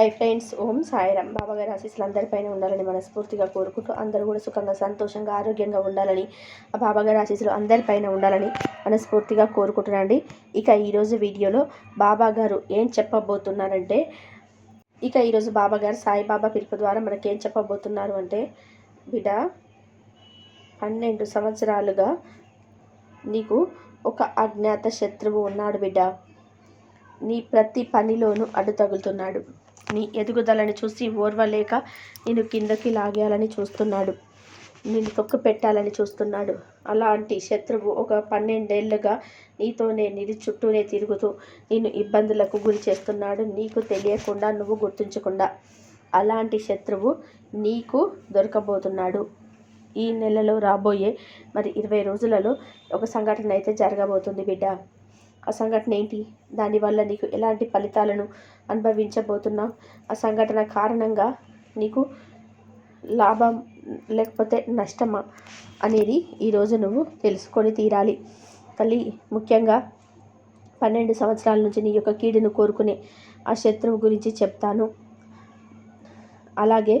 Hi friends ఓం సాయిరామ్. బాబాగారి ఆశీస్సులు అందరిపైన ఉండాలని మనస్ఫూర్తిగా కోరుకుంటూ అందరూ కూడా సుఖంగా సంతోషంగా ఆరోగ్యంగా ఉండాలని ఆ బాబాగారి ఆశీస్సులు అందరిపైన ఉండాలని మనస్ఫూర్తిగా కోరుకుంటున్నాండి ఇక ఈరోజు వీడియోలో బాబాగారు ఏం చెప్పబోతున్నారంటే ఇక ఈరోజు బాబాగారు సాయిబాబా పిలుపు ద్వారా మనకేం చెప్పబోతున్నారు అంటే బిడ్డ పన్నెండు సంవత్సరాలుగా నీకు ఒక అజ్ఞాత శత్రువు ఉన్నాడు బిడ్డ. నీ ప్రతి పనిలోనూ అడ్డు తగులుతున్నాడు నీ ఎదుగుదలని చూసి ఓర్వలేక నేను కిందకి లాగేయాలని చూస్తున్నాడు. నేను తొక్కు పెట్టాలని చూస్తున్నాడు. అలాంటి శత్రువు ఒక పన్నెండేళ్ళుగా నీతోనే నిధి చుట్టూనే తిరుగుతూ నేను ఇబ్బందులకు గురి చేస్తున్నాడు. నీకు తెలియకుండా నువ్వు గుర్తుంచకుండా. అలాంటి శత్రువు నీకు దొరకబోతున్నాడు. ఈ నెలలో రాబోయే మరి ఇరవై రోజులలో ఒక సంఘటన అయితే జరగబోతుంది బిడ్డ. ఆ సంఘటన ఏంటి? దానివల్ల నీకు ఎలాంటి ఫలితాలను అనుభవించబోతున్నావు? ఆ సంఘటన కారణంగా నీకు లాభం లేకపోతే నష్టమా అనేది ఈరోజు నువ్వు తెలుసుకొని తీరాలి. తల్లి ముఖ్యంగా పన్నెండు సంవత్సరాల నుంచి నీ యొక్క కీడును కోరుకునే ఆ శత్రువు గురించి చెప్తాను. అలాగే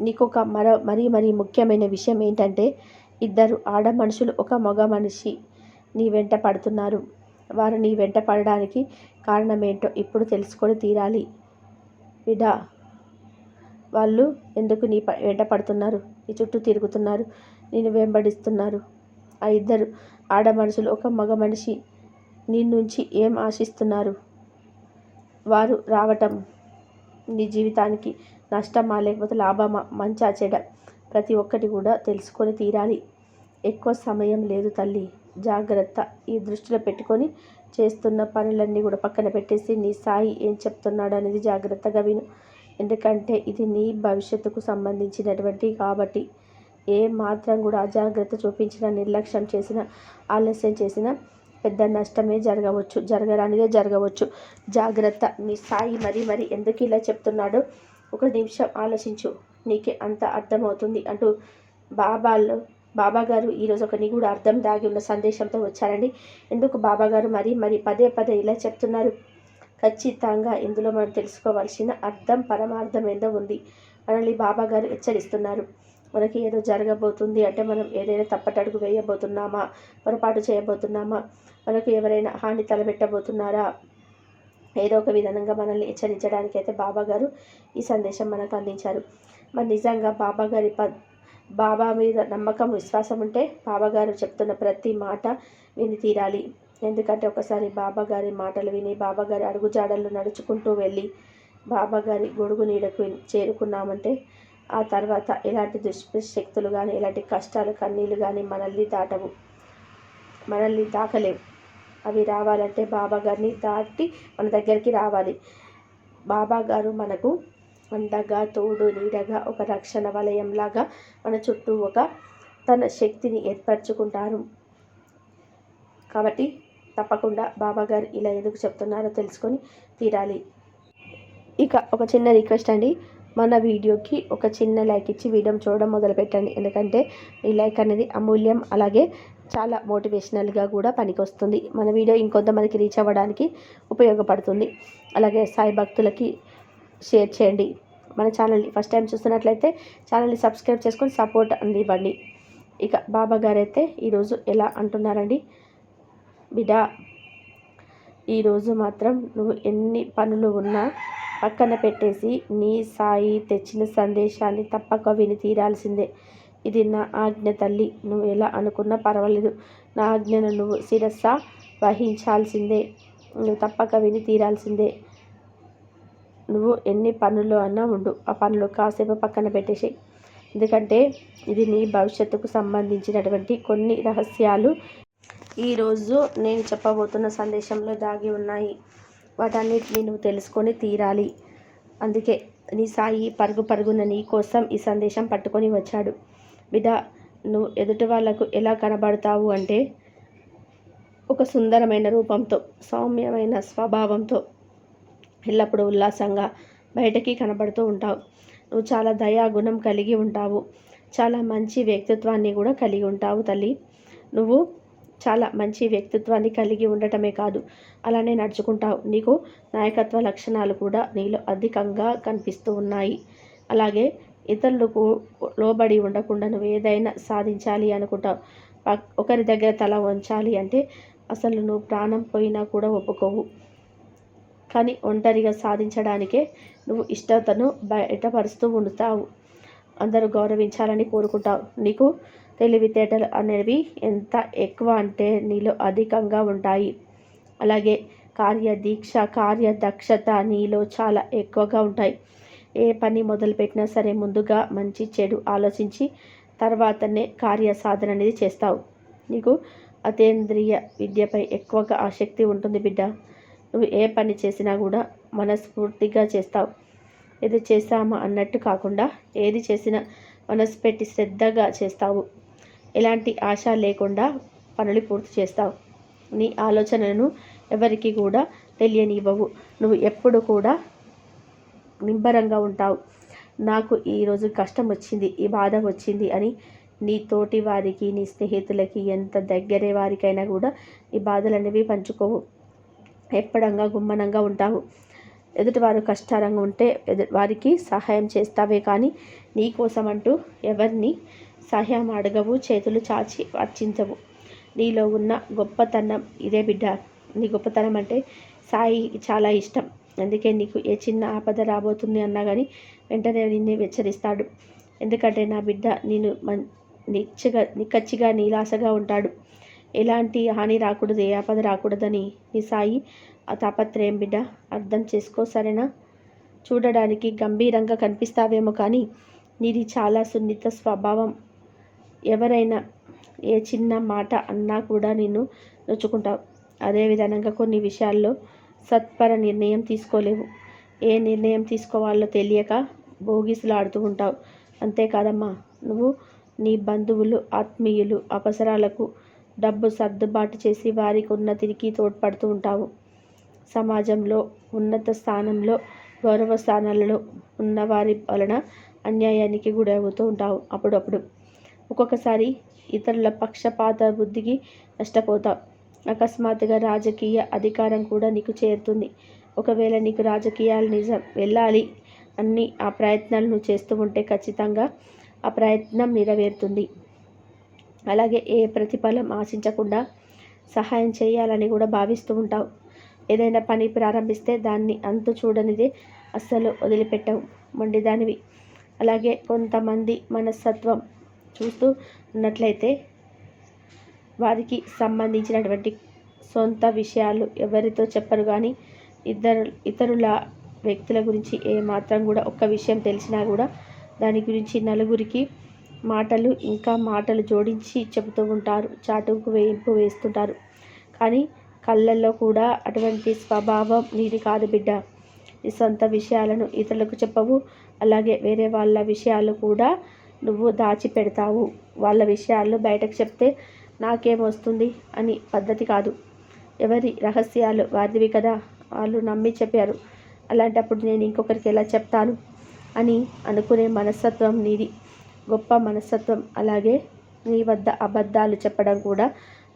నీకు ఒక మరో మరీ మరీ ముఖ్యమైన విషయం ఏంటంటే ఇద్దరు ఆడ మనుషులు ఒక మగ మనిషి నీ వెంట పడుతున్నారు. వారు నీ వెంట పడడానికి కారణమేంటో ఇప్పుడు తెలుసుకొని తీరాలి. విడా వాళ్ళు ఎందుకు నీ వెంట పడుతున్నారు? నీ చుట్టూ తిరుగుతున్నారు. నేను వెంబడిస్తున్నారు. ఆ ఇద్దరు ఆడ మనుషులు ఒక మగ మనిషి నీ నుంచి ఏం ఆశిస్తున్నారు? వారు రావటం నీ జీవితానికి నష్టమా లేకపోతే లాభమా? మంచా చెడ? ప్రతి ఒక్కటి కూడా తెలుసుకొని తీరాలి. ఎక్కువ సమయం లేదు తల్లి. జాగ్రత్త ఈ దృష్టిలో పెట్టుకొని చేస్తున్న పనులన్నీ కూడా పక్కన పెట్టేసి నీ సాయి ఏం చెప్తున్నాడు అనేది జాగ్రత్తగా విను. ఎందుకంటే ఇది నీ భవిష్యత్తుకు సంబంధించినటువంటి కాబట్టి ఏ మాత్రం కూడా అజాగ్రత్త చూపించిన నిర్లక్ష్యం చేసిన ఆలస్యం చేసిన పెద్ద నష్టమే జరగవచ్చు జరగరానిదే జరగవచ్చు. జాగ్రత్త నీ సాయి మరి మరి ఎందుకు ఇలా చెప్తున్నాడో? ఒక నిమిషం ఆలోచించు. నీకే అంత అర్థమవుతుంది అంటూ బాబాలు బాబా గారు ఈరోజు ఒక నిగూఢ అర్థం దాగి ఉన్న సందేశంతో వచ్చారండి. ఎందుకు బాబాగారు మరి? మరి పదే పదే ఇలా చెప్తున్నారు. ఖచ్చితంగా ఇందులో మనం తెలుసుకోవాల్సిన అర్థం పరమార్థం ఏదో ఉంది. మనల్ని బాబాగారు హెచ్చరిస్తున్నారు. మనకి ఏదో జరగబోతుంది అంటే మనం ఏదైనా తప్పటడుగు వేయబోతున్నామా? పొరపాటు చేయబోతున్నామా? మనకు ఎవరైనా హాని తలబెట్టబోతున్నారా ఏదో ఒక విధంగా మనల్ని హెచ్చరించడానికి అయితే ఈ సందేశం మనకు అందించారు. మరి నిజంగా బాబాగారి ప బాబా మీద నమ్మకం విశ్వాసం ఉంటే బాబాగారు చెప్తున్న ప్రతి మాట విని తీరాలి. ఎందుకంటే ఒకసారి బాబాగారి మాటలు విని బాబాగారి అడుగుజాడలు అడుగుజాడల్లో నడుచుకుంటూ వెళ్ళి బాబాగారి గొడుగు నీడకు చేరుకున్నామంటే ఆ తర్వాత ఎలాంటి దుష్శక్తులు కానీ ఎలాంటి కష్టాలు కన్నీళ్ళు కానీ మనల్ని దాటవు. మనల్ని దాకలేవు అవి రావాలంటే బాబాగారిని దాటి మన దగ్గరికి రావాలి. బాబా గారు మనకు అండగా తోడు నీడగా ఒక రక్షణ వలయంలాగా మన చుట్టూ ఒక తన శక్తిని ఏర్పరచుకుంటారు. కాబట్టి తప్పకుండా బాబాగారు ఇలా ఎందుకు చెప్తున్నారో తెలుసుకొని తీరాలి. ఇక ఒక చిన్న రిక్వెస్ట్ అండి. మన వీడియోకి ఒక చిన్న లైక్ ఇచ్చి వీడియో చూడడం మొదలుపెట్టండి. ఎందుకంటే ఈ లైక్ అనేది అమూల్యం అలాగే చాలా మోటివేషనల్గా కూడా పనికొస్తుంది. మన వీడియో ఇంకొంతమందికి రీచ్ అవ్వడానికి ఉపయోగపడుతుంది. అలాగే సాయి భక్తులకి షేర్ చేయండి. మన ఛానల్ని ఫస్ట్ టైం చూస్తున్నట్లయితే ఛానల్ని సబ్స్క్రైబ్ చేసుకొని సపోర్ట్ అందివ్వండి. ఇక బాబా గారైతే ఈరోజు ఎలా అంటున్నారండి? బిడ్డ ఈరోజు మాత్రం నువ్వు ఎన్ని పనులు ఉన్నా పక్కన పెట్టేసి నీ సాయి తెచ్చిన సందేశాన్ని తప్పక విని తీరాల్సిందే. ఇది నా ఆజ్ఞ తల్లి. నువ్వు ఎలా అనుకున్నా పర్వాలేదు. నా ఆజ్ఞను నువ్వు శిరస్స వహించాల్సిందే. నువ్వు తప్పక విని తీరాల్సిందే. నువ్వు ఎన్ని పనులు అన్నా ఉండు. ఆ పనులు కాసేపు పక్కన పెట్టేసి ఎందుకంటే ఇది నీ భవిష్యత్తుకు సంబంధించినటువంటి కొన్ని రహస్యాలు ఈరోజు నేను చెప్పబోతున్న సందేశంలో దాగి ఉన్నాయి. వాటన్నిటిని నువ్వు తెలుసుకొని తీరాలి. అందుకే నీ సాయి పరుగు పరుగున నీ కోసం ఈ సందేశం పట్టుకొని వచ్చాడు. బిడ్డ నువ్వు ఎదుటి వాళ్ళకు ఎలా కనబడతావు అంటే ఒక సుందరమైన రూపంతో సౌమ్యమైన స్వభావంతో ఎల్లప్పుడూ ఉల్లాసంగా బయటకి కనబడుతూ ఉంటావు. నువ్వు చాలా దయా గుణం కలిగి ఉంటావు. చాలా మంచి వ్యక్తిత్వాన్ని కూడా కలిగి ఉంటావు తల్లి. నువ్వు చాలా మంచి వ్యక్తిత్వాన్ని కలిగి ఉండటమే కాదు అలానే నడుచుకుంటావు. నీకు నాయకత్వ లక్షణాలు కూడా నీలో అధికంగా కనిపిస్తూ ఉన్నాయి. అలాగే ఇతరులకు లోబడి ఉండకుండా నువ్వు ఏదైనా సాధించాలి అనుకుంటావు. ఒకరి దగ్గర తల వంచాలి అంటే అసలు నువ్వు ప్రాణం పోయినా కూడా ఒప్పుకోవు. కానీ ఒంటరిగా సాధించడానికే నువ్వు ఇష్టతను బయటపరుస్తూ ఉంటావు అందరూ గౌరవించాలని కోరుకుంటావు. నీకు తెలివితేటలు అనేవి ఎంత ఎక్కువ అంటే నీలో అధికంగా ఉంటాయి. అలాగే కార్యదీక్ష కార్యదక్షత నీలో చాలా ఎక్కువగా ఉంటాయి. ఏ పని మొదలుపెట్టినా సరే ముందుగా మంచి చెడు ఆలోచించి తర్వాతనే కార్య సాధన అనేది చేస్తావు. నీకు అతేంద్రియ విద్యపై ఎక్కువగా ఆసక్తి ఉంటుంది బిడ్డ. నువ్వు ఏ పని చేసినా కూడా మనస్ఫూర్తిగా చేస్తావు. ఏది చేస్తామా అన్నట్టు కాకుండా ఏది చేసినా మనసు పెట్టి శ్రద్ధగా చేస్తావు. ఎలాంటి ఆశ లేకుండా పనులు పూర్తి చేస్తావు. నీ ఆలోచనలను ఎవరికి కూడా తెలియనివ్వవు. నువ్వు ఎప్పుడు కూడా నింబరంగా ఉంటావు. నాకు ఈరోజు కష్టం వచ్చింది ఈ బాధ వచ్చింది అని నీ తోటి వారికి నీ స్నేహితులకి ఎంత దగ్గరే వారికైనా కూడా ఈ బాధలు అనేవి పంచుకోవు. ఎప్పడంగా గుమ్మనంగా ఉంటావు. ఎదుటివారు కష్టారంగా ఉంటే ఎదు వారికి సహాయం చేస్తావే కానీ నీకోసం అంటూ ఎవరిని సహాయం అడగవు చేతులు చాచి అర్చించవు. నీలో ఉన్న గొప్పతనం ఇదే బిడ్డ. నీ గొప్పతనం అంటే సాయి చాలా ఇష్టం. అందుకే నీకు ఏ చిన్న ఆపద రాబోతుంది అన్నా కానీ వెంటనే నిన్నే హెచ్చరిస్తాడు ఎందుకంటే నా బిడ్డ నేను మన్ నిచ్చగా నిక్కచ్చిగా నీలాసగా ఉంటాడు. ఎలాంటి హాని రాకూడదు ఏ ఆపద రాకూడదని నీ సాయి తాపత్రయం బిడ్డ? అర్థం చేసుకో సరేనా? చూడడానికి గంభీరంగా కనిపిస్తావేమో కానీ నీది చాలా సున్నిత స్వభావం. ఎవరైనా ఏ చిన్న మాట అన్నా కూడా నిన్ను నొచ్చుకుంటావు. అదే విధంగా కొన్ని విషయాల్లో సత్పర నిర్ణయం తీసుకోలేవు. ఏ నిర్ణయం తీసుకోవాలో తెలియక భోగిసులాడుతూ ఉంటావు. అంతేకాదమ్మా నువ్వు నీ బంధువులు ఆత్మీయులు అవసరాలకు డబ్బు సర్దుబాటు చేసి వారికి ఉన్నతికి తోడ్పడుతూ ఉంటావు. సమాజంలో ఉన్నత స్థానంలో గౌరవ స్థానాలలో ఉన్నవారి వలన అన్యాయానికి గురవుతూ ఉంటావు అప్పుడప్పుడు. ఒక్కొక్కసారి ఇతరుల పక్షపాత బుద్ధికి నష్టపోతావు. అకస్మాత్తుగా రాజకీయ అధికారం కూడా నీకు చేరుతుంది. ఒకవేళ నీకు రాజకీయాలు నిజం వెళ్ళాలి అన్ని ఆ ప్రయత్నాలు నువ్వు చేస్తూ ఉంటే ఖచ్చితంగా ఆ ప్రయత్నం నెరవేరుతుంది. అలాగే ఏ ప్రతిఫలం ఆశించకుండా సహాయం చేయాలని కూడా భావిస్తూ ఉంటావు. ఏదైనా పని ప్రారంభిస్తే దాన్ని అంతు చూడనిదే అస్సలు వదిలిపెట్టవు. మొండిదానివి. అలాగే కొంతమంది మనస్తత్వం చూస్తూ ఉన్నట్లయితే వారికి సంబంధించినటువంటి సొంత విషయాలు ఎవరితో చెప్పరు. కానీ ఇద్దరు ఇతరుల వ్యక్తుల గురించి ఏమాత్రం కూడా ఒక్క విషయం తెలిసినా కూడా దాని గురించి నలుగురికి మాటలు ఇంకా మాటలు జోడించి చెబుతూ ఉంటారు చాటుకు వేయింపు వేస్తుంటారు. కానీ కళ్ళల్లో కూడా అటువంటి స్వభావం నీది కాదు బిడ్డ. నీ సొంత విషయాలను ఇతరులకు చెప్పవు. అలాగే వేరే వాళ్ళ విషయాలు కూడా నువ్వు దాచిపెడతావు. వాళ్ళ విషయాలు బయటకు చెప్తే నాకేమొస్తుంది అని పద్ధతి కాదు. ఎవరి రహస్యాలు వారివి కదా? వాళ్ళు నమ్మి చెప్పారు. అలాంటప్పుడు నేను ఇంకొకరికి ఎలా చెప్తాను? అని అనుకునే మనస్తత్వం నీది. గొప్ప మనస్తత్వం అలాగే నీ వద్ద అబద్ధాలు చెప్పడం కూడా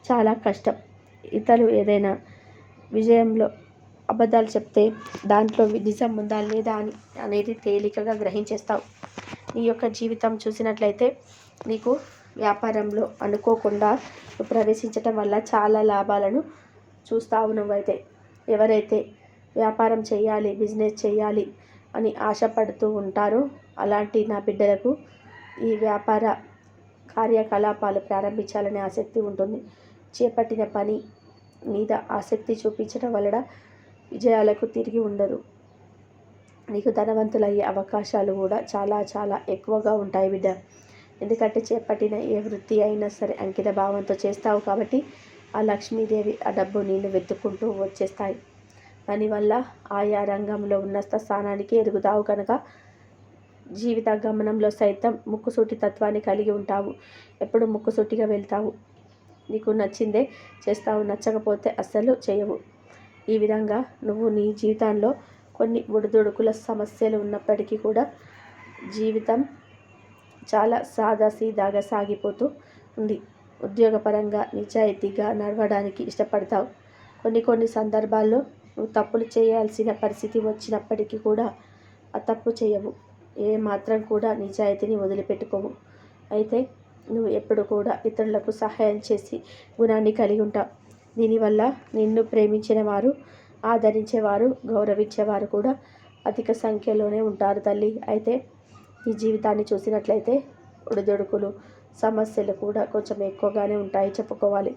చాలా కష్టం. ఇతరులు ఏదైనా విజయంలో అబద్ధాలు చెప్తే దాంట్లో నిజం ఉందా లేదా అని అనేది తేలికగా గ్రహించేస్తావు. నీ యొక్క జీవితం చూసినట్లయితే నీకు వ్యాపారంలో అనుకోకుండా ప్రవేశించటం వల్ల చాలా లాభాలను చూస్తావు నువ్వైతే. ఎవరైతే వ్యాపారం చేయాలి బిజినెస్ చేయాలి అని ఆశపడుతూ ఉంటారో అలాంటి నా బిడ్డలకు ఈ వ్యాపార కార్యకలాపాలు ప్రారంభించాలనే ఆసక్తి ఉంటుంది. చేపట్టిన పని మీద ఆసక్తి చూపించడం వలన విజయాలకు తిరిగి ఉండదు నీకు ధనవంతులయ్యే అవకాశాలు కూడా చాలా చాలా ఎక్కువగా ఉంటాయి బిడ్డ. ఎందుకంటే చేపట్టిన ఏ వృత్తి అయినా సరే అంకిత భావంతో చేస్తావు కాబట్టి ఆ లక్ష్మీదేవి ఆ డబ్బు నిన్ను వెతుక్కుంటూ వచ్చేస్తాయి. దానివల్ల ఆయా రంగంలో ఉన్నత స్థానానికి ఎదుగుతావు కనుక జీవిత గమనంలో సైతం ముక్కుసూటి తత్వాన్ని కలిగి ఉంటావు. ఎప్పుడు ముక్కుసూటిగా వెళ్తావు. నీకు నచ్చిందే చేస్తావు నచ్చకపోతే అస్సలు చేయవు. ఈ విధంగా నువ్వు నీ జీవితంలో కొన్ని ఒడిదుడుకుల సమస్యలు ఉన్నప్పటికీ కూడా జీవితం చాలా సాదాసీదాగా సాగిపోతూ ఉంది. ఉద్యోగపరంగా నిజాయితీగా నడవడానికి ఇష్టపడతావు. కొన్ని కొన్ని సందర్భాల్లో నువ్వు తప్పులు చేయాల్సిన పరిస్థితి వచ్చినప్పటికీ కూడా ఆ తప్పు చేయవు. ఏ మాత్రం కూడా నిజాయితీని వదిలిపెట్టుకోవు. అయితే నువ్వు ఎప్పుడు కూడా ఇతరులకు సహాయం చేసి గుణాన్ని కలిగి ఉంటావు దీనివల్ల నిన్ను ప్రేమించిన వారు ఆదరించేవారు గౌరవించేవారు కూడా అధిక సంఖ్యలోనే ఉంటారు తల్లి. అయితే ఈ జీవితాన్ని చూసినట్లయితే ఒడిదొడుకులు సమస్యలు కూడా కొంచెం ఎక్కువగానే ఉంటాయి చెప్పుకోవాలి.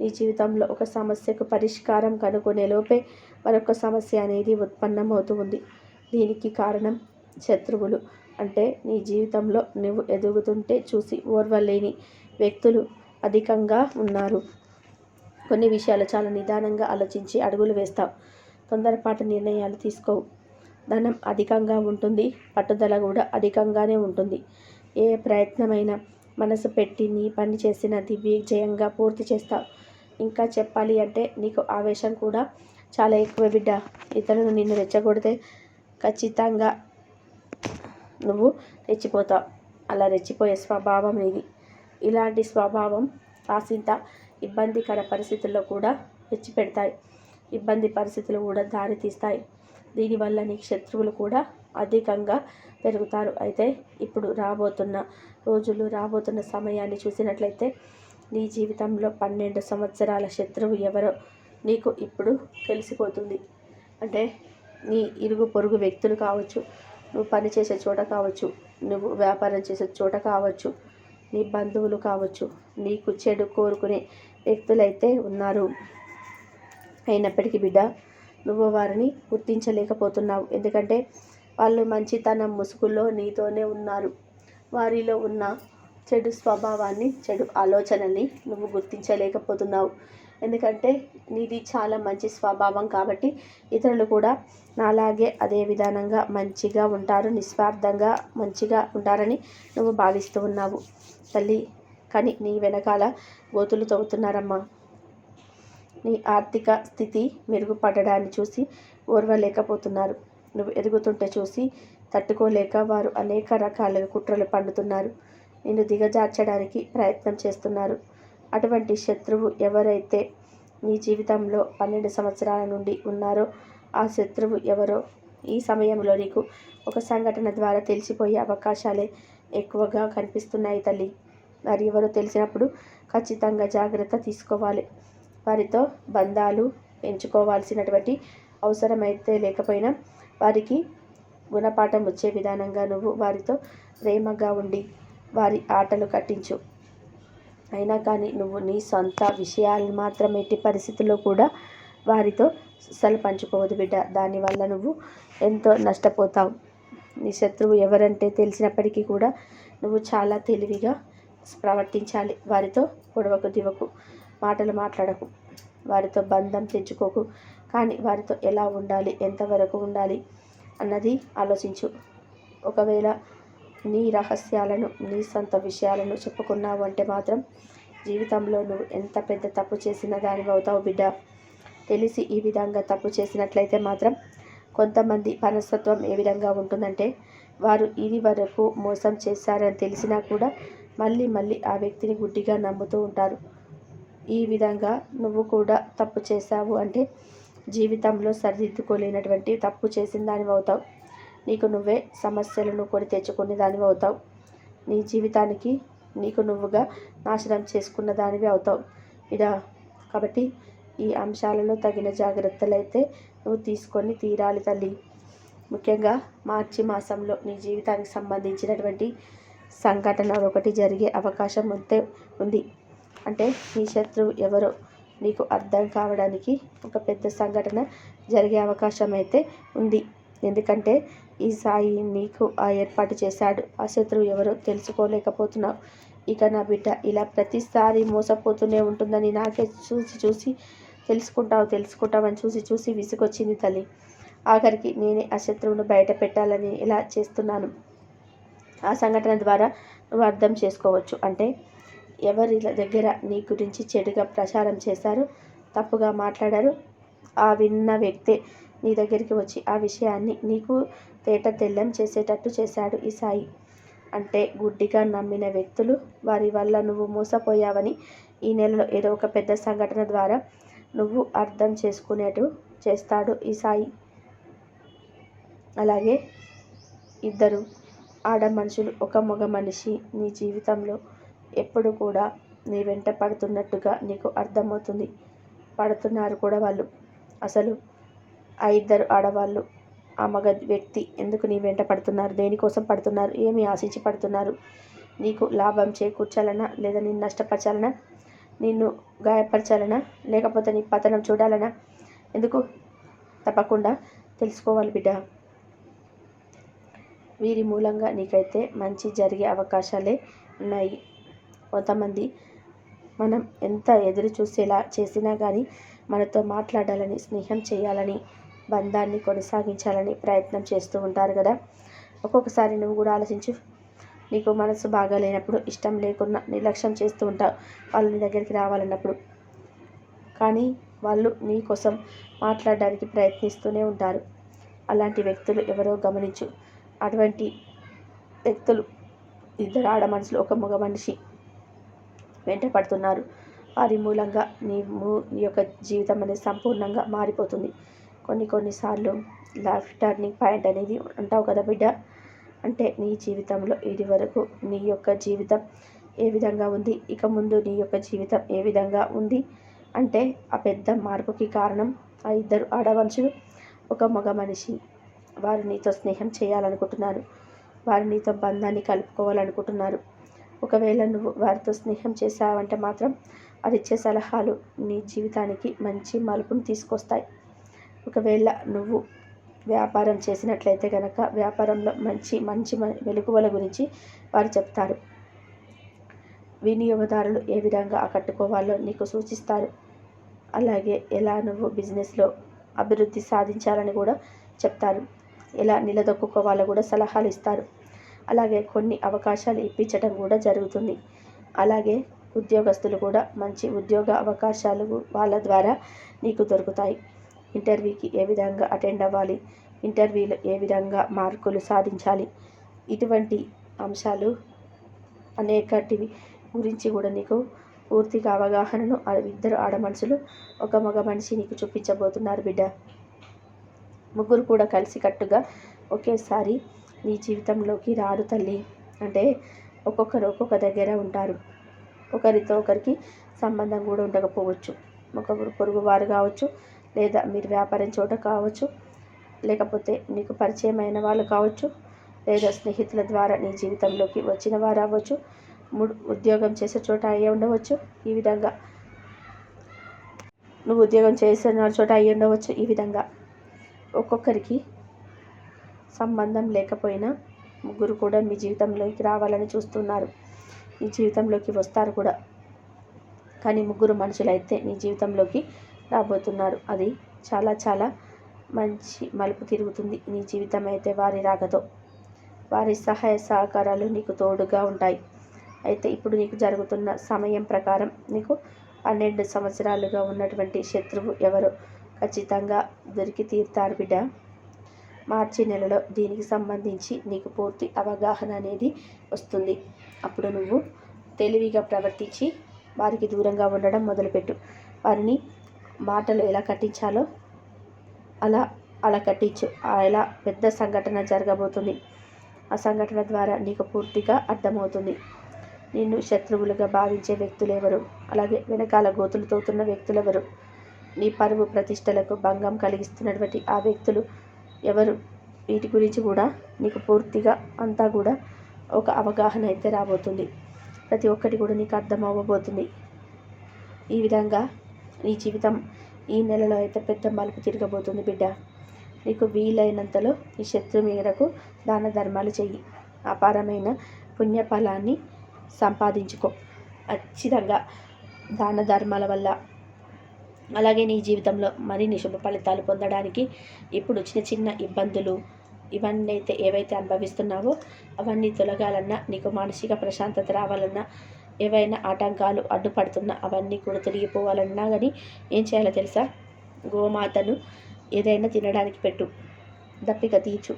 నీ జీవితంలో ఒక సమస్యకు పరిష్కారం కనుగొనే లోపే మరొక సమస్య అనేది ఉత్పన్నమవుతూ ఉంది. దీనికి కారణం శత్రువులు. అంటే నీ జీవితంలో నువ్వు ఎదుగుతుంటే చూసి ఓర్వలేని వ్యక్తులు అధికంగా ఉన్నారు. కొన్ని విషయాలు చాలా నిదానంగా ఆలోచించి అడుగులు వేస్తావు. తొందరపాటు నిర్ణయాలు తీసుకోవు. ధనం అధికంగా ఉంటుంది. పట్టుదల కూడా అధికంగానే ఉంటుంది. ఏ ప్రయత్నమైనా మనసు పెట్టి నీ పని చేసిన దిగ్విజయంగా పూర్తి చేస్తావు. ఇంకా చెప్పాలి అంటే నీకు ఆవేశం కూడా చాలా ఎక్కువ బిడ్డ. ఇతరులు నిన్ను రెచ్చగొడితే ఖచ్చితంగా నువ్వు రెచ్చిపోతావు అలా రెచ్చిపోయే స్వభావం ఇది ఇలాంటి స్వభావం కాసింత ఇబ్బందికర పరిస్థితుల్లో కూడా తెచ్చిపెడతాయి. ఇబ్బంది పరిస్థితులు కూడా దారి తీస్తాయి దీనివల్ల నీకు శత్రువులు కూడా అధికంగా పెరుగుతారు. అయితే ఇప్పుడు రాబోతున్న రోజులు రాబోతున్న సమయాన్ని చూసినట్లయితే నీ జీవితంలో పన్నెండు సంవత్సరాల శత్రువు ఎవరో నీకు ఇప్పుడు తెలిసిపోతుంది. అంటే నీ ఇరుగు పొరుగు వ్యక్తులు కావచ్చు నువ్వు పని చేసే చోట కావచ్చు నువ్వు వ్యాపారం చేసే చోట కావచ్చు నీ బంధువులు కావచ్చు నీకు చెడు కోరుకునే వ్యక్తులైతే ఉన్నారు. అయినప్పటికీ బిడ్డ నువ్వు వారిని గుర్తించలేకపోతున్నావు. ఎందుకంటే వాళ్ళు మంచితనం ముసుగులో నీతోనే ఉన్నారు. వారిలో ఉన్న చెడు స్వభావాన్ని చెడు ఆలోచనని నువ్వు గుర్తించలేకపోతున్నావు. ఎందుకంటే నీది చాలా మంచి స్వభావం కాబట్టి ఇతరులు కూడా నాలాగే అదే విధానంగా మంచిగా ఉంటారు నిస్వార్థంగా మంచిగా ఉంటారని నువ్వు భావిస్తూ ఉన్నావు. తల్లి కానీ నీ వెనకాల గోతులు తవ్వుతున్నారమ్మా. నీ ఆర్థిక స్థితి మెరుగుపడడాన్ని చూసి ఓర్వలేకపోతున్నారు. నువ్వు ఎదుగుతుంటే చూసి తట్టుకోలేక వారు అనేక రకాలుగా కుట్రలు పండుతున్నారు. నిన్ను దిగజార్చడానికి ప్రయత్నం చేస్తున్నారు. అటువంటి శత్రువు ఎవరైతే నీ జీవితంలో పన్నెండు సంవత్సరాల నుండి ఉన్నారో ఆ శత్రువు ఎవరో ఈ సమయంలో నీకు ఒక సంఘటన ద్వారా తెలిసిపోయే అవకాశాలే ఎక్కువగా కనిపిస్తున్నాయి తల్లి. మరి ఎవరో తెలిసినప్పుడు ఖచ్చితంగా జాగ్రత్త తీసుకోవాలి. వారితో బంధాలు పెంచుకోవాల్సినటువంటి అవసరమైతే లేకపోయినా వారికి గుణపాఠం వచ్చే విధానంగా నువ్వు వారితో ప్రేమగా ఉండి వారి ఆటలు కట్టించు. అయినా కానీ నువ్వు నీ సొంత విషయాలు మాత్రం ఎట్టి పరిస్థితుల్లో కూడా వారితో అసలు పంచుకోవద్దు బిడ్డ. దానివల్ల నువ్వు ఎంతో నష్టపోతావు. నీ శత్రువు ఎవరంటే తెలిసినప్పటికీ కూడా నువ్వు చాలా తెలివిగా ప్రవర్తించాలి. వారితో గొడవకు దివకు మాటలు మాట్లాడకు. వారితో బంధం తెచ్చుకోకు. కానీ వారితో ఎలా ఉండాలి? ఎంతవరకు ఉండాలి? అన్నది ఆలోచించు. ఒకవేళ నీ రహస్యాలను నీ సొంత విషయాలను చెప్పుకున్నావు అంటే మాత్రం జీవితంలో నువ్వు ఎంత పెద్ద తప్పు చేసిన దానివి అవుతావు బిడ్డ. తెలిసి ఈ విధంగా తప్పు చేసినట్లయితే మాత్రం కొంతమంది మనస్తత్వం ఏ విధంగా ఉంటుందంటే వారు ఇది వరకు మోసం చేశారని తెలిసినా కూడా మళ్ళీ మళ్ళీ ఆ వ్యక్తిని గుడ్డిగా నమ్ముతూ ఉంటారు. ఈ విధంగా నువ్వు కూడా తప్పు చేశావు అంటే జీవితంలో సరిదిద్దుకోలేనటువంటి తప్పు చేసిన దానివి అవుతావు. నీకు నువ్వే సమస్యలను కొని తెచ్చుకునే దానివి అవుతావు. నీ జీవితానికి నీకు నువ్వుగా నాశనం చేసుకున్న దానివి అవుతావు. ఇడ కాబట్టి ఈ అంశాలలో తగిన జాగ్రత్తలు అయితే నువ్వు తీసుకొని తీరాలి తల్లి. ముఖ్యంగా మార్చి మాసంలో నీ జీవితానికి సంబంధించినటువంటి సంఘటన ఒకటి జరిగే అవకాశం ఉంటే ఉంది. అంటే నీ శత్రువు ఎవరో నీకు అర్థం కావడానికి ఒక పెద్ద సంఘటన జరిగే అవకాశం అయితే ఉంది. ఎందుకంటే ఈ సాయి నీకు ఆ ఏర్పాటు చేశాడు. ఆ శత్రువు ఎవరో తెలుసుకోలేకపోతున్నావు. ఇక నా బిడ్డ ఇలా ప్రతిసారి మోసపోతూనే ఉంటుందని నాకే చూసి చూసి తెలుసుకుంటావు తెలుసుకుంటావని చూసి చూసి విసుగొచ్చింది తల్లి. ఆఖరికి నేనే ఆ శత్రువును బయట పెట్టాలని ఇలా చేస్తున్నాను. ఆ సంఘటన ద్వారా నువ్వు అర్థం చేసుకోవచ్చు. అంటే ఎవరి దగ్గర నీ గురించి చెడుగా ప్రచారం చేశారు తప్పుగా మాట్లాడారు ఆ విన్న వ్యక్తే నీ దగ్గరికి వచ్చి ఆ విషయాన్ని నీకు తేట తెల్లం చేసేటట్టు చేశాడు ఈ సాయి. అంటే గుడ్డిగా నమ్మిన వ్యక్తులు వారి వల్ల నువ్వు మోసపోయావని ఈ నెలలో ఏదో ఒక పెద్ద సంఘటన ద్వారా నువ్వు అర్థం చేసుకునేటు చేస్తాడు ఈ సాయి. అలాగే ఇద్దరు ఆడ మనుషులు ఒక మగ మనిషి నీ జీవితంలో ఎప్పుడు కూడా నీ వెంట పడుతున్నట్టుగా నీకు అర్థమవుతుంది. పడుతున్నారు కూడా వాళ్ళు. అసలు ఆ ఇద్దరు ఆడవాళ్ళు ఆ మగ వ్యక్తి ఎందుకు నీ వెంట పడుతున్నారు? దేనికోసం పడుతున్నారు? ఏమి ఆశించి పడుతున్నారు? నీకు లాభం చేకూర్చాలనా? లేదా నిన్ను నష్టపరచాలనా? నిన్ను గాయపరచాలనా? లేకపోతే నీ పతనం చూడాలనా? ఎందుకు? తప్పకుండా తెలుసుకోవాలి బిడ్డ. వీరి మూలంగా నీకైతే మంచి జరిగే అవకాశాలే ఉన్నాయి. కొంతమంది మనం ఎంత ఎదురు చూసేలా చేసినా కానీ మనతో మాట్లాడాలని స్నేహం చేయాలని బంధాన్ని కొనసాగించాలని ప్రయత్నం చేస్తూ ఉంటారు కదా. ఒక్కొక్కసారి నువ్వు కూడా ఆలోచించు. నీకు మనసు బాగా లేనప్పుడు ఇష్టం లేకున్నా నిర్లక్ష్యం చేస్తూ ఉంటావు. వాళ్ళు నీ దగ్గరికి రావాలన్నప్పుడు. కానీ వాళ్ళు నీ కోసం మాట్లాడడానికి ప్రయత్నిస్తూనే ఉంటారు. అలాంటి వ్యక్తులు ఎవరో గమనించు. అటువంటి వ్యక్తులు ఇద్దరు ఆడ మనుషులు ఒక మగ మనిషి వెంట పడుతున్నారు. వారి మూలంగా నీ మూ నీ యొక్క జీవితం అనేది సంపూర్ణంగా మారిపోతుంది. కొన్ని కొన్నిసార్లు లైఫ్ టర్నింగ్ పాయింట్ అనేది అంటావు కదా బిడ్డ? అంటే నీ జీవితంలో ఇది వరకు నీ యొక్క జీవితం ఏ విధంగా ఉంది? ఇక ముందు నీ యొక్క జీవితం ఏ విధంగా ఉంది? అంటే ఆ పెద్ద మార్పుకి కారణం ఆ ఇద్దరు ఆడమనుషులు ఒక మగ మనిషి. వారు నీతో స్నేహం చేయాలనుకుంటున్నారు. వారు నీతో బంధాన్ని కలుపుకోవాలనుకుంటున్నారు. ఒకవేళ నువ్వు వారితో స్నేహం చేసావంటే మాత్రం అది ఇచ్చే సలహాలు నీ జీవితానికి మంచి మలుపును తీసుకొస్తాయి. ఒకవేళ నువ్వు వ్యాపారం చేసినట్లయితే కనుక వ్యాపారంలో మంచి మంచి మెలకువల గురించి వారు చెప్తారు. వినియోగదారులు ఏ విధంగా ఆకట్టుకోవాలో నీకు సూచిస్తారు. అలాగే ఎలా నువ్వు బిజినెస్లో అభివృద్ధి సాధించాలని కూడా చెప్తారు. ఎలా నిలదొక్కుకోవాలో కూడా సలహాలు ఇస్తారు. అలాగే కొన్ని అవకాశాలు ఇప్పించడం కూడా జరుగుతుంది. అలాగే ఉద్యోగస్తులు కూడా మంచి ఉద్యోగ అవకాశాలు వాళ్ళ ద్వారా నీకు దొరుకుతాయి. ఇంటర్వ్యూకి ఏ విధంగా అటెండ్ అవ్వాలి ఇంటర్వ్యూలో ఏ విధంగా మార్కులు సాధించాలి ఇటువంటి అంశాలు అనేకటివి గురించి కూడా నీకు పూర్తిగా అవగాహనను ఇద్దరు ఆడ మనుషులు ఒక మగ మనిషి నీకు చూపించబోతున్నారు బిడ్డ. ముగ్గురు కూడా కలిసికట్టుగా ఒకేసారి నీ జీవితంలోకి రారు తల్లి. అంటే ఒక్కొక్కరు ఒక్కొక్క దగ్గర ఉంటారు. ఒకరితో ఒకరికి సంబంధం కూడా ఉండకపోవచ్చు. ఒకరు పొరుగువారు కావచ్చు లేదా మీరు వ్యాపారం చోట కావచ్చు లేకపోతే నీకు పరిచయమైన వాళ్ళు కావచ్చు లేదా స్నేహితుల ద్వారా నీ జీవితంలోకి వచ్చిన వారు అవ్వచ్చు ఉద్యోగం చేసే చోట అయ్యే ఉండవచ్చు ఈ విధంగా. నువ్వు ఉద్యోగం చేసిన చోట అయ్యి ఉండవచ్చు ఈ విధంగా. ఒక్కొక్కరికి సంబంధం లేకపోయినా ముగ్గురు కూడా మీ జీవితంలోకి రావాలని చూస్తున్నారు. మీ జీవితంలోకి వస్తారు కూడా. కానీ ముగ్గురు మనుషులైతే నీ జీవితంలోకి రాబోతున్నారు. అది చాలా చాలా మంచి మలుపు తిరుగుతుంది. నీ జీవితం అయితే వారి రాకతో వారి సహాయ సహకారాలు నీకు తోడుగా ఉంటాయి. అయితే ఇప్పుడు నీకు జరుగుతున్న సమయం ప్రకారం నీకు పన్నెండు సంవత్సరాలుగా ఉన్నటువంటి శత్రువు ఎవరు ఖచ్చితంగా దొరికి తీరుతారు బిడ్డ. మార్చి నెలలో దీనికి సంబంధించి నీకు పూర్తి అవగాహన అనేది వస్తుంది. అప్పుడు నువ్వు తెలివిగా ప్రవర్తించి వారికి దూరంగా ఉండడం మొదలుపెట్టు. వారిని మాటలు ఎలా కట్టించాలో అలా అలా కట్టించు. ఎలా పెద్ద సంఘటన జరగబోతుంది. ఆ సంఘటన ద్వారా నీకు పూర్తిగా అర్థమవుతుంది. నిన్ను శత్రువులుగా భావించే వ్యక్తులు ఎవరు అలాగే వెనకాల గోతులు తోతున్న వ్యక్తులు ఎవరు నీ పరువు ప్రతిష్టలకు భంగం కలిగిస్తున్నటువంటి ఆ వ్యక్తులు ఎవరు? వీటి గురించి కూడా నీకు పూర్తిగా అంతా కూడా ఒక అవగాహన అయితే రాబోతుంది. ప్రతి ఒక్కటి కూడా నీకు అర్థం అవ్వబోతుంది ఈ విధంగా నీ జీవితం ఈ నెలలో అయితే పెద్ద మలుపు తిరగబోతుంది బిడ్డ. నీకు వీలైనంతలో ఈ శత్రు మేరకు దాన ధర్మాలు చెయ్యి. అపారమైన పుణ్యఫలాన్ని సంపాదించుకో. ఖచ్చితంగా దాన ధర్మాల వల్ల. అలాగే నీ జీవితంలో మరిన్ని శుభ ఫలితాలు పొందడానికి ఇప్పుడు చిన్న చిన్న ఇబ్బందులు ఇవన్నీ అయితే ఏవైతే అనుభవిస్తున్నావో అవన్నీ తొలగాలన్నా నీకు మానసిక ప్రశాంతత రావాలన్నా ఏవైనా ఆటంకాలు అడ్డుపడుతున్నా అవన్నీ కూడా తొలగిపోవాలన్నా కానీ ఏం చేయాలో తెలుసా? గోమాతను ఏదైనా తినడానికి పెట్టు. దప్పిక తీర్చు.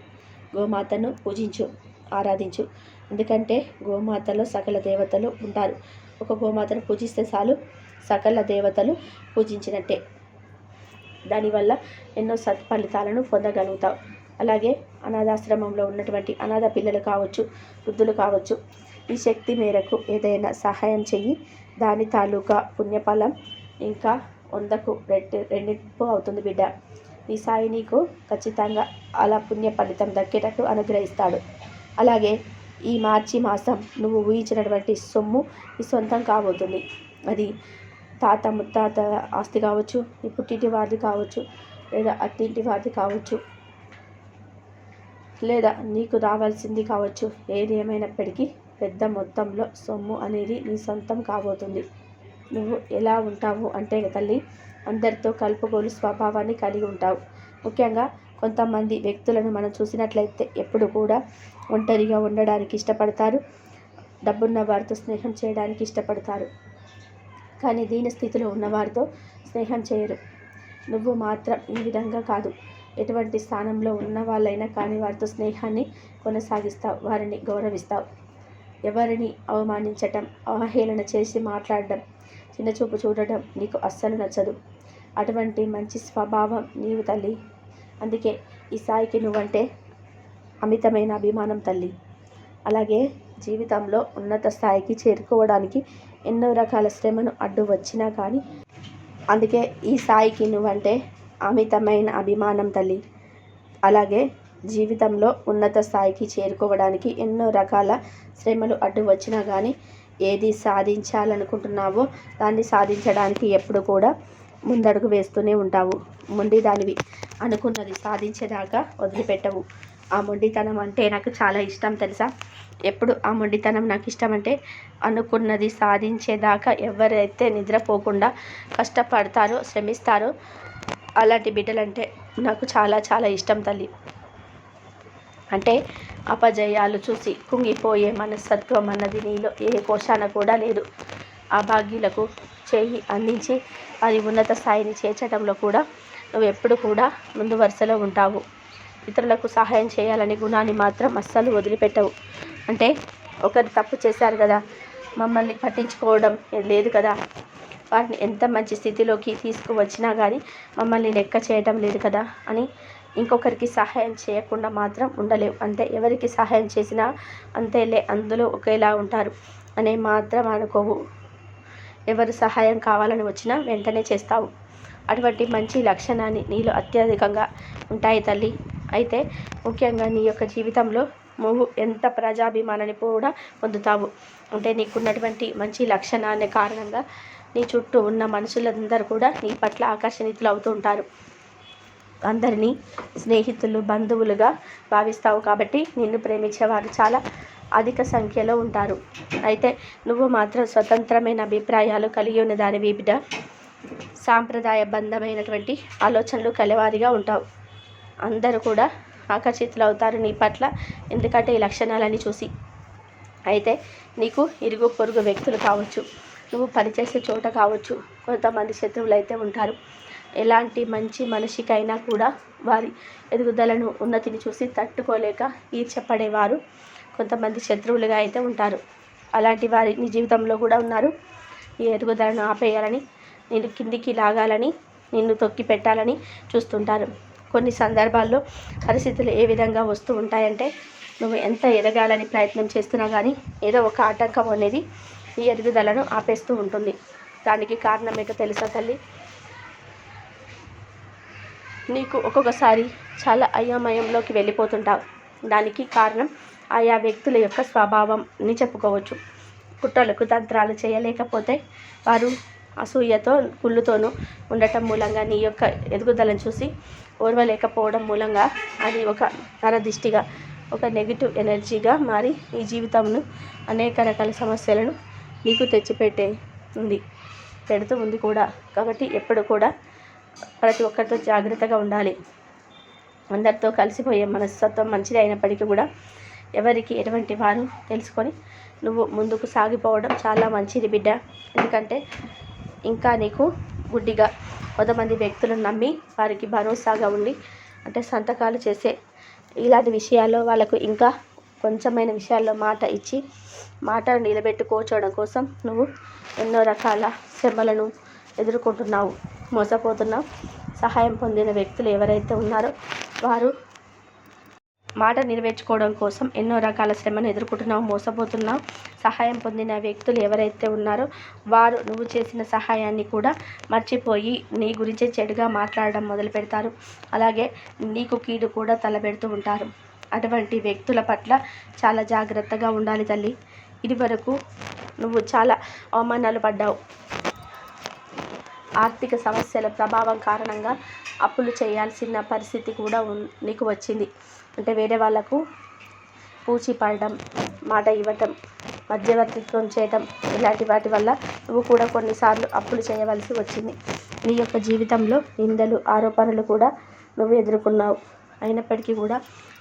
గోమాతను పూజించు. ఆరాధించు. ఎందుకంటే గోమాతలో సకల దేవతలు ఉంటారు. ఒక గోమాతను పూజిస్తే చాలు సకల దేవతలు పూజించినట్టే. దానివల్ల ఎన్నో సత్ఫలితాలను పొందగలుగుతావు. అలాగే అనాథాశ్రమంలో ఉన్నటువంటి అనాథ పిల్లలు కావచ్చు వృద్ధులు కావచ్చు ఈ శక్తి మేరకు ఏదైనా సహాయం చెయ్యి. దాని తాలూకా పుణ్యఫలం ఇంకా వందకు రెట్టి రెండింపు అవుతుంది బిడ్డ. ఈ సాయి నీకు ఖచ్చితంగా అలా పుణ్య ఫలితం దక్కేటట్టు అనుగ్రహిస్తాడు. అలాగే ఈ మార్చి మాసం నువ్వు ఊహించినటువంటి సొమ్ము ఈ సొంతం కాబోతుంది. అది తాత ముత్తాత ఆస్తి కావచ్చు నీ పుట్టింటి వారిది కావచ్చు లేదా అత్తింటి వారిది కావచ్చు లేదా నీకు రావాల్సింది కావచ్చు ఏది ఏమైనప్పటికీ పెద్ద మొత్తంలో సొమ్ము అనేది నీ సొంతం కాబోతుంది. నువ్వు ఎలా ఉంటావు అంటే తల్లి అందరితో కలుపుగోలు స్వభావాన్ని కలిగి ఉంటావు. ముఖ్యంగా కొంతమంది వ్యక్తులను మనం చూసినట్లయితే ఎప్పుడు కూడా ఒంటరిగా ఉండడానికి ఇష్టపడతారు. డబ్బున్న వారితో స్నేహం చేయడానికి ఇష్టపడతారు. కానీ దీని స్థితిలో ఉన్నవారితో స్నేహం చేయరు. నువ్వు మాత్రం ఈ విధంగా కాదు. ఎటువంటి స్థానంలో ఉన్న వాళ్ళైనా కానీ వారితో స్నేహాన్ని కొనసాగిస్తావు వారిని గౌరవిస్తావు. ఎవరిని అవమానించటం అవహేళన చేసి మాట్లాడడం చిన్నచూపు చూడటం నీకు అస్సలు నచ్చదు. అటువంటి మంచి స్వభావం నీవు తల్లి. అందుకే ఈ సాయికి నువ్వంటే అమితమైన అభిమానం తల్లి. అలాగే జీవితంలో ఉన్నత స్థాయికి చేరుకోవడానికి ఎన్నో రకాల శ్రమను అడ్డు వచ్చినా కానీ అందుకే ఈ సాయికి నువ్వంటే అమితమైన అభిమానం తల్లి. అలాగే జీవితంలో ఉన్నత స్థాయికి చేరుకోవడానికి ఎన్నో రకాల శ్రమలు అడ్డు వచ్చినా కానీ ఏది సాధించాలనుకుంటున్నావో దాన్ని సాధించడానికి ఎప్పుడు కూడా ముందడుగు వేస్తూనే ఉంటావు. మొండి దానివి అనుకున్నది సాధించేదాకా వదిలిపెట్టవు. ఆ మొండితనం అంటే నాకు చాలా ఇష్టం తెలుసా? ఎప్పుడు ఆ మొండితనం నాకు ఇష్టం అంటే అనుకున్నది సాధించేదాకా ఎవరైతే నిద్రపోకుండా కష్టపడతారో శ్రమిస్తారో అలాంటి బిడ్డలంటే నాకు చాలా చాలా ఇష్టం తల్లి. అంటే అపజయాలు చూసి కుంగిపోయే మనస్తత్వం అన్నది నీలో ఏ కోశాన కూడా లేదు. ఆ భాగ్యులకు చేయి అందించి అది ఉన్నత స్థాయిని చేర్చడంలో కూడా నువ్వు ఎప్పుడు కూడా ముందు వరుసలో ఉంటావు. ఇతరులకు సహాయం చేయాలనే గుణాన్ని మాత్రం అస్సలు వదిలిపెట్టవు. అంటే ఒకరు తప్పు చేశారు కదా మమ్మల్ని పట్టించుకోవడం లేదు కదా. వారిని ఎంత మంచి స్థితిలోకి తీసుకువచ్చినా కానీ మమ్మల్ని లెక్క చేయడం లేదు కదా అని ఇంకొకరికి సహాయం చేయకుండా మాత్రం ఉండలేవు. అంతే ఎవరికి సహాయం చేసినా అంతేలే అందులో ఒకేలా ఉంటారు అనే మాత్రం అనుకోవు. ఎవరు సహాయం కావాలని వచ్చినా వెంటనే చేస్తావు. అటువంటి మంచి లక్షణాన్ని నీలో అత్యధికంగా ఉంటాయి తల్లి. అయితే ముఖ్యంగా నీ యొక్క జీవితంలో నువ్వు ఎంత ప్రజాభిమానాన్ని కూడా పొందుతావు. అంటే నీకున్నటువంటి మంచి లక్షణాన్ని కారణంగా నీ చుట్టూ ఉన్న మనుషులందరూ కూడా నీ పట్ల ఆకర్షణీతులు అవుతూ ఉంటారు. అందరినీ స్నేహితులు బంధువులుగా భావిస్తావు కాబట్టి నిన్ను ప్రేమించేవారు చాలా అధిక సంఖ్యలో ఉంటారు. అయితే నువ్వు మాత్రం స్వతంత్రమైన అభిప్రాయాలు కలిగి ఉన్న దాని బిడ్డ సాంప్రదాయబద్ధమైనటువంటి ఆలోచనలు కలవారిగా ఉంటావు. అందరూ కూడా ఆకర్షితులు అవుతారు నీ పట్ల ఎందుకంటే ఈ లక్షణాలని చూసి. అయితే నీకు ఇరుగు పొరుగు వ్యక్తులు కావచ్చు నువ్వు పనిచేసే చోట కావచ్చు కొంతమంది శత్రువులు అయితే ఉంటారు. ఎలాంటి మంచి మనిషికైనా కూడా వారి ఎదుగుదలను ఉన్నతిని చూసి తట్టుకోలేక ఈర్చపడేవారు కొంతమంది శత్రువులుగా అయితే ఉంటారు. అలాంటి వారి నీ జీవితంలో కూడా ఉన్నారు. ఈ ఎదుగుదలను ఆపేయాలని నేను కిందికి లాగాలని నిన్ను తొక్కి పెట్టాలని చూస్తుంటారు. కొన్ని సందర్భాల్లో పరిస్థితులు ఏ విధంగా వస్తూ ఉంటాయంటే నువ్వు ఎంత ఎదగాలని ప్రయత్నం చేస్తున్నా కానీ ఏదో ఒక ఆటంకం అనేది ఈ ఎదుగుదలను ఆపేస్తూ ఉంటుంది. దానికి కారణం ఏంటో తెలుసా తల్లి? నీకు ఒక్కొక్కసారి చాలా అయోమయంలోకి వెళ్ళిపోతుంటావు. దానికి కారణం ఆయా వ్యక్తుల యొక్క స్వభావం అని చెప్పుకోవచ్చు. కుట్రలకు తంత్రాలు చేయలేకపోతే వారు అసూయతో కుళ్ళుతోనూ ఉండటం మూలంగా నీ యొక్క ఎదుగుదలను చూసి ఓర్వలేకపోవడం మూలంగా అది ఒక నరదిష్టిగా ఒక నెగిటివ్ ఎనర్జీగా మారి నీ జీవితంను అనేక రకాల సమస్యలను నీకు తెచ్చిపెట్టే ఉంది పెడుతూ ఉంది కూడా. కాబట్టి ఎప్పుడు కూడా ప్రతి ఒక్కరితో జాగ్రత్తగా ఉండాలి. అందరితో కలిసిపోయే మనస్తత్వం మంచిది అయినప్పటికీ కూడా ఎవరికి ఎటువంటి వారు తెలుసుకొని నువ్వు ముందుకు సాగిపోవడం చాలా మంచిది బిడ్డ. ఎందుకంటే ఇంకా నీకు గుడ్డిగా కొంతమంది వ్యక్తులను నమ్మి వారికి భరోసాగా ఉండి అంటే సంతకాలు చేసే ఇలాంటి విషయాల్లో వాళ్ళకు ఇంకా కొంచెమైన విషయాల్లో మాట ఇచ్చి మాట నిలబెట్టుకోవడం కోసం నువ్వు ఎన్నో రకాల శ్రమలను ఎదుర్కొంటున్నావు. మోసపోతున్నావు సహాయం పొందిన వ్యక్తులు ఎవరైతే ఉన్నారో వారు మాట నెరవేర్చుకోవడం కోసం ఎన్నో రకాల శ్రమను ఎదుర్కొంటున్నావు మోసపోతున్నావు సహాయం పొందిన వ్యక్తులు ఎవరైతే ఉన్నారో వారు నువ్వు చేసిన సహాయాన్ని కూడా మర్చిపోయి నీ గురించి చెడుగా మాట్లాడడం మొదలు పెడతారు. అలాగే నీకు కీడు కూడా తలబెడుతూ ఉంటారు. అటువంటి వ్యక్తుల పట్ల చాలా జాగ్రత్తగా ఉండాలి తల్లి. ఇది వరకు నువ్వు చాలా అవమానాలు పడ్డావు. ఆర్థిక సమస్యల ప్రభావం కారణంగా అప్పులు చేయాల్సిన పరిస్థితి కూడా నీకు వచ్చింది. అంటే వేరే వాళ్ళకు పూచి పడడం మాట ఇవ్వటం మధ్యవర్తిత్వం చేయటం ఇలాంటి వాటి వల్ల నువ్వు కూడా కొన్నిసార్లు అప్పులు చేయవలసి వచ్చింది. నీ యొక్క జీవితంలో నిందలు ఆరోపణలు కూడా నువ్వు ఎదుర్కొన్నావు. అయినప్పటికీ కూడా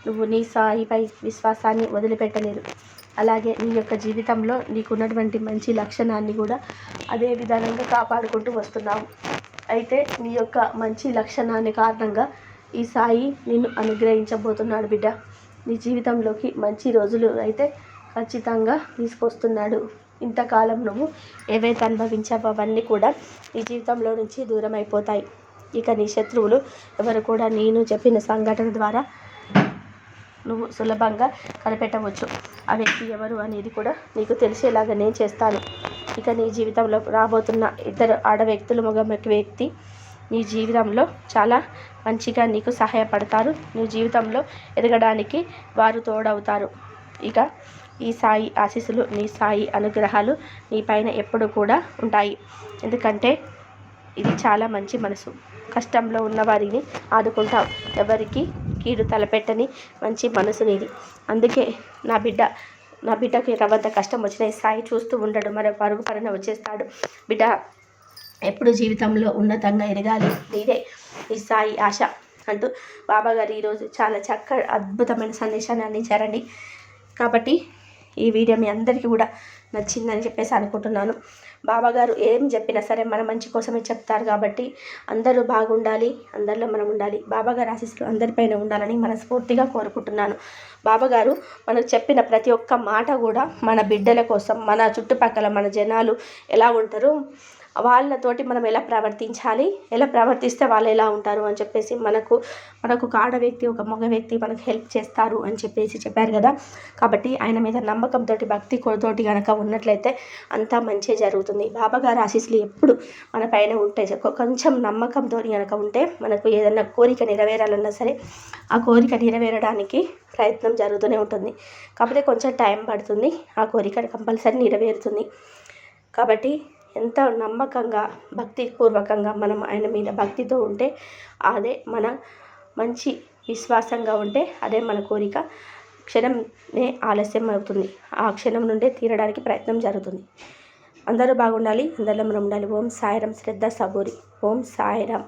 నువ్వు నీ సాయిపై విశ్వాసాన్ని వదిలిపెట్టలేదు. అలాగే నీ యొక్క జీవితంలో నీకున్నటువంటి మంచి లక్షణాన్ని కూడా అదే విధానంగా కాపాడుకుంటూ వస్తున్నావు. అయితే నీ యొక్క మంచి లక్షణాన్ని కారణంగా ఈ సాయి నిన్ను అనుగ్రహించబోతున్నాడు బిడ్డ. నీ జీవితంలోకి మంచి రోజులు అయితే ఖచ్చితంగా తీసుకొస్తున్నాడు. ఇంతకాలం నువ్వు ఏవైతే అనుభవించావో అవన్నీ కూడా నీ జీవితంలో నుంచి దూరం అయిపోతాయి ఇక నీ శత్రువులు ఎవరు కూడా నేను చెప్పిన సంఘటన ద్వారా నువ్వు సులభంగా కనిపెట్టవచ్చు. ఆ వ్యక్తి ఎవరు అనేది కూడా నీకు తెలిసేలాగా నేను చేస్తాను. ఇక నీ జీవితంలో రాబోతున్న ఇద్దరు ఆడ వ్యక్తులు మగ వ్యక్తి నీ జీవితంలో చాలా మంచిగా నీకు సహాయపడతారు. నీ జీవితంలో ఎదగడానికి వారు తోడవుతారు. ఇక ఈ సాయి ఆశీస్సులు నీ సాయి అనుగ్రహాలు నీ పైన ఎప్పుడు కూడా ఉంటాయి. ఎందుకంటే ఇది చాలా మంచి మనసు. కష్టంలో ఉన్న వారిని ఆదుకుంటావు. ఎవరికి కీడు తలపెట్టని మంచి మనసు నీది. అందుకే నా బిడ్డ నా బిడ్డకి రవంత కష్టం వచ్చిన సాయి చూస్తూ ఉండడు. మరో పరుగు పరున వచ్చేస్తాడు. బిడ్డ ఎప్పుడు జీవితంలో ఉన్నతంగా ఎదగాలి? నీదే ఈ సాయి ఆశ అంటూ బాబాగారు ఈరోజు చాలా చక్క అద్భుతమైన సందేశాన్ని అందించారండి. కాబట్టి ఈ వీడియో మీ అందరికీ కూడా నచ్చిందని చెప్పేసి అనుకుంటున్నాను. బాబాగారు ఏం చెప్పినా సరే మన మంచి కోసమే చెప్తారు కాబట్టి అందరూ బాగుండాలి అందరిలో మనం ఉండాలి. బాబాగారు ఆశీస్సులు అందరిపైన ఉండాలని మనస్ఫూర్తిగా కోరుకుంటున్నాను. బాబాగారు మనకు చెప్పిన ప్రతి ఒక్క మాట కూడా మన బిడ్డల కోసం మన చుట్టుపక్కల మన జనాలు ఎలా ఉంటారో వాళ్ళతోటి మనం ఎలా ప్రవర్తించాలి? ఎలా ప్రవర్తిస్తే వాళ్ళు ఎలా ఉంటారు అని చెప్పేసి మనకు మనకు ఒక ఆడ వ్యక్తి ఒక మగ వ్యక్తి మనకు హెల్ప్ చేస్తారు అని చెప్పేసి చెప్పారు కదా. కాబట్టి ఆయన మీద నమ్మకంతో భక్తి తోటి కనుక ఉన్నట్లయితే అంతా మంచి జరుగుతుంది. బాబాగారు ఆశీస్సులు ఎప్పుడు మన పైన ఉంటాయి. కొంచెం నమ్మకంతో కనుక ఉంటే మనకు ఏదైనా కోరిక నెరవేరాలన్నా సరే ఆ కోరిక నెరవేరడానికి ప్రయత్నం జరుగుతూనే ఉంటుంది. కాకపోతే కొంచెం టైం పడుతుంది. ఆ కోరిక కంపల్సరీ నెరవేరుతుంది. కాబట్టి ఎంత నమ్మకంగా భక్తిపూర్వకంగా మనం ఆయన మీద భక్తితో ఉంటే అదే మన మంచి విశ్వాసంగా ఉంటే అదే మన కోరిక. క్షణంనే ఆలస్యం అవుతుంది. ఆ క్షణం నుండే తీరడానికి ప్రయత్నం జరుగుతుంది. అందరూ బాగుండాలి అందరిలో మనం ఉండాలి. ఓం సాయిరం శ్రద్ధ సబూరి. ఓం సాయిరాం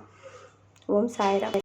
ఓం సాయిరాం